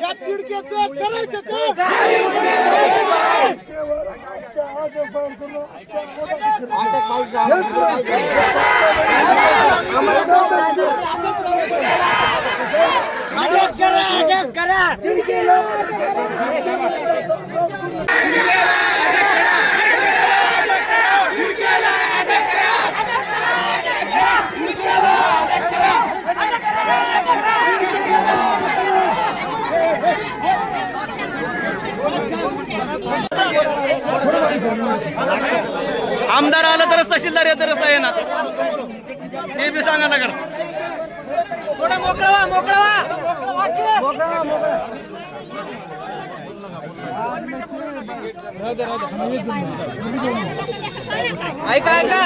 या तिडक्याचं करायचं काय आमदार आलं तरच तहसीलदार येत रस्ता येणार. ते बी सांगा नगर थोडं मोकळं व्हा मोकळं व्हा. मोकळं व्हा, ऐका ऐका.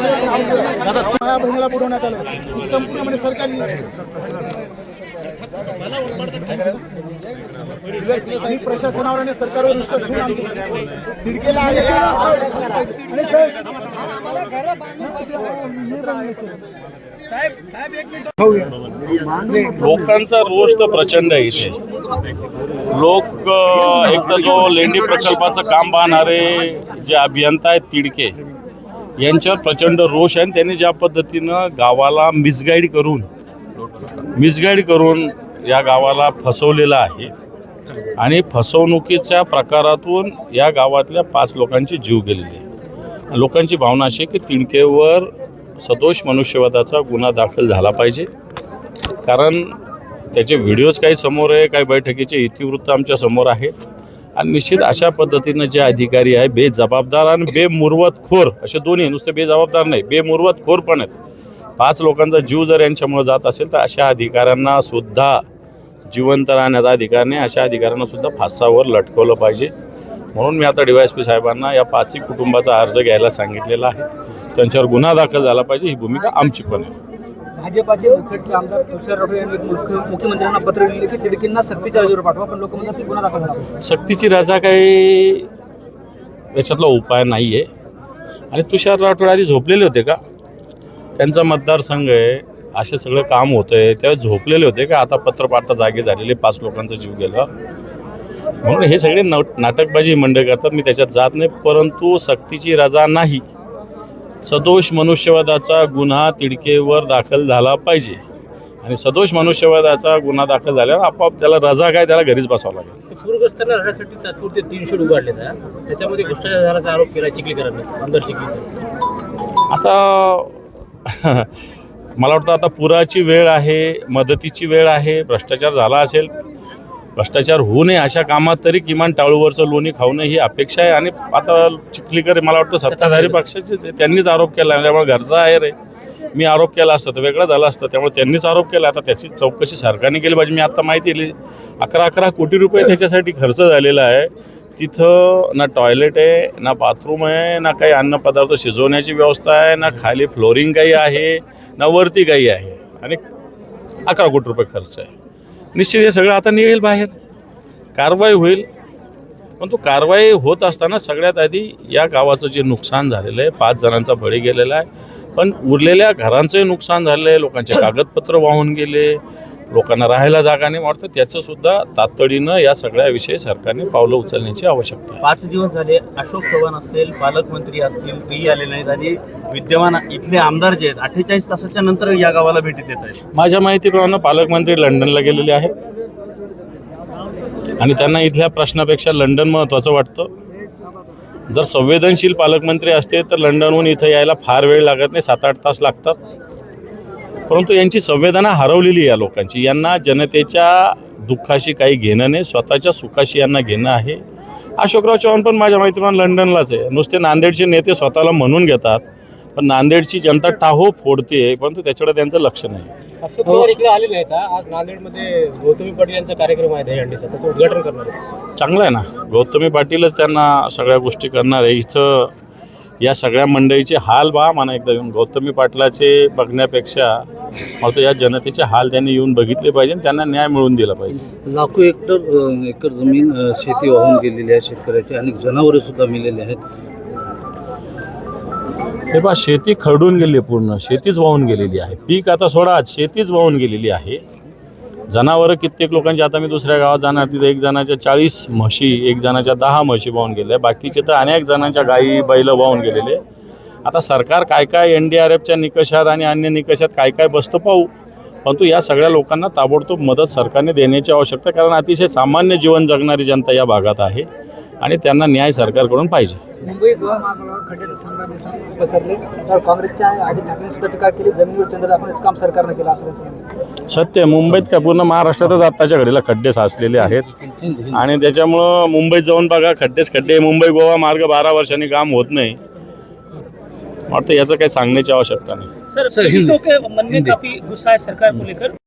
माझ्या बहिणीला बुडवण्यात आलं. संपूर्ण म्हणजे सरकारी आम्ही प्रशासनावर आणि सरकारवर विश्वास ठेवून आमची आणि साहेब, लोकांचा रोष तर प्रचंड आहे इथे. लोक एक तर जो लेंडी प्रकल्पाचं काम पाहणारे जे अभियंता आहेत तिडके यांच्यावर प्रचंड रोष आहे आणि त्यांनी ज्या पद्धतीनं गावाला मिसगाईड करून मिसगाईड करून या गावाला फसवलेलं आहे. आणि फसवणुकीच्या प्रकारातून या गावातल्या पाच लोकांचे जीव गेलेले आहे. लोकांची भावना अशी की तिणकेवर सदोष मनुष्यवादाचा गुन्हा दाखल झाला पाहिजे. कारण त्याचे व्हिडिओज काही समोर आहे काही बैठकीचे इतिवृत्त आमच्यासमोर आहेत. आणि निश्चित अशा पद्धतीनं जे अधिकारी आहे बेजबाबदार आणि बेमुरवतखोर असे दोन्ही नुसते बेजबाबदार नाही बेमुरवतखोर पण आहेत. पाच लोकांचा जीव जर यांच्यामुळे जात असेल तर अशा अधिकाऱ्यांना सुद्धा जिवंत राहण्याचा अधिकार नाही. अशा अधिकाऱ्यांना सुद्धा फासावर लटकवलं पाहिजे. म्हणून मी आता डी वाय एस पी साहेबांना या पाचही कुटुंबाचा अर्ज घ्यायला सांगितलेला आहे. त्यांच्यावर गुन्हा दाखल झाला पाहिजे. ही भूमिका आमची पण आहे. भाजपाचे मुखेडचे आमदार तुषार राठोड यांनी मुख्य- मुख्यमंत्र्यांना पत्र लिहिले की तिडकींना सक्तीच्या रजेवर पाठवा पण लोक म्हणतात की गुन्हा दाखल झाला. सक्तीची रजा काही याच्यातला उपाय नाही आहे आणि तुषार राठोड आधी झोपलेले होते का? त्यांचा मतदारसंघ आहे असे सगळं काम होतं आहे तेव्हा झोपलेले होते का आता पत्र पाठता जागे झालेले पाच लोकांचा जीव गेला. म्हणून हे सगळे न नाटकबाजी मंडळ करतात. मी त्याच्यात जात नाही परंतु सक्तीची रजा नाही. सदोष मनुष्यवादाचा गुन्हा तिडकेवर दाखल झाला पाहिजे. आणि सदोष मनुष्यवादाचा गुन्हा दाखल झाल्यावर आपोआप त्याला रजा काय त्याला घरीच बसावं लागेल. पूरग्रस्तांना राहण्यासाठी तात्पुरते तीन शेड त्याच्यामध्ये भ्रष्टाचाराचा आरोप केला चिखलीकरांनी आमदार आता मला वाटतं आता पुराची वेळ आहे मदतीची वेळ आहे भ्रष्टाचार झाला असेल भ्रष्टाचार होऊ नये अशा कामात तरी किमान टाळूवरचं लोणी खाऊ नये ही अपेक्षा आहे. आणि आता चिखलीकर मला वाटतं सत्ताधारी पक्षाचेच आहे. त्यांनीच आरोप केला. त्यामुळे घरचा आहे रे. मी आरोप केला असतं तर वेगळं झालं असतं. त्यामुळे त्यांनीच आरोप केला. आता त्याची चौकशी सरकारने केली पाहिजे. मी आता माहिती दिली. अकरा अकरा कोटी रुपये त्याच्यासाठी खर्च झालेला आहे. तिथं ना टॉयलेट आहे ना बाथरूम आहे ना काही अन्नपदार्थ शिजवण्याची व्यवस्था आहे ना खाली फ्लोरिंग काही आहे ना वरती काही आहे. आणि अकरा कोटी रुपये खर्च आहे. निश्चित हे सगळं आता निघेल बाहेर. कारवाई होईल. पण तो कारवाई होत असताना सगळ्यात आधी या गावाचं जे नुकसान झालेलं आहे पाच जणांचा बळी गेलेला आहे. पण उरलेल्या घरांचंही नुकसान झालं आहे लोकांचे कागदपत्र वाहून गेले लोकांना राहायला जागा नाही वाटतं त्याचं सुद्धा तातडीनं या सगळ्याविषयी सरकारने पावलं उचलण्याची आवश्यकता आहे. पाच दिवस झाले अशोक चव्हाण असतील पालकमंत्री असतील तेही आले नाहीत आणि विद्यमान इथले आमदार जे आहेत अठ्ठेचाळीस तासाच्या नंतर या गावाला भेटी देत आहेत. माझ्या माहितीप्रमाणे पालकमंत्री लंडनला गेलेले आहेत. आणि त्यांना इथल्या प्रश्नापेक्षा लंडन महत्त्वाचं वाटतं. जर संवेदनशील पालकमंत्री असते तर लंडनहून इथं यायला फार वेळ लागत नाही सात आठ तास लागतात. परंतु यांची संवेदना हरवलेली आहे या लोकांची. यांना जनतेच्या दुःखाशी काही घेणं नाही स्वतःच्या सुखाशी यांना घेणं आहे. अशोकराव चव्हाण पण माझ्या माहितीप्रमाणे लंडनलाच आहे. नुसते नांदेडचे नेते स्वतःला म्हणून घेतात पण नांदेडची जनता टाहो फोडते परंतु त्याच्याकडे त्यांचं लक्ष नाही. अशोक पवार इकडे आले नाहीत हा. आज नांदेडमध्ये गौतमी पाटील यांचा कार्यक्रम आहे दहीहंडीचा. त्याचं उद्घाटन करणार आहे चांगलं आहे ना. गौतमी पाटीलच त्यांना सगळ्या गोष्टी करणार आहे. इथं या सगळ्या मंडळीचे हाल बा म्हणा एकदा येऊन. गौतमी पाटलाचे बघण्यापेक्षा मला तर या जनतेचे हाल त्यांनी येऊन बघितले पाहिजे आणि त्यांना न्याय मिळवून दिला पाहिजे. लाखो हेक्टर एकर जमीन शेती वाहून गेलेली आहे शेतकऱ्याची. अनेक जनावरे सुद्धा मेलेली आहेत. हे पहा शेती खरडून गेली पूर्ण. शेतीच वाहून गेलेली आहे. पीक आता सोडा शेतीच वाहून गेलेली आहे. जनावरं कित्येक लोकांची आता मी दुसऱ्या गावात जाणार तिथे एक जणाच्या चाळीस म्हशी एक जणाच्या दहा म्हशी वाहून गेल्या. बाकीचे तर अनेक जणांच्या गायी बैलं वाहून गेलेले. आता सरकार काय काय एन डी आर एफच्या निकषात आणि अन्य निकषात काय काय बसतं पाहू. परंतु या सगळ्या लोकांना ताबडतोब मदत सरकारने देण्याची आवश्यकता कारण अतिशय सामान्य जीवन जगणारी जनता या भागात आहे. आणि त्यांना न्याय सरकारकडून पाहिजे. मुंबई गोवा महामार्गावर खड्ड्याचं साम्राज्य साम- पसरले तर काँग्रेसच्या आणि आदित्य ठाकरे सुद्धा टीका केली जमिनीवर चंद्र दाखवण्याचं काम सरकारनं केलं असं त्यांचं म्हणणं आहे. सत्य आहे. मुंबईत काय पूर्ण महाराष्ट्रातच आत्ताच्या घडीला खड्डे साचलेले आहेत. आणि त्याच्यामुळं मुंबईत जाऊन बघा खड्डेच खड्डे मुंबई गोवा मार्ग बारा वर्षांनी काम होत नाही. वाटतं याचं काही सांगण्याची आवश्यकता नाही. सर हिंदी. मन में काफी गुस्सा है सरकार को लेकर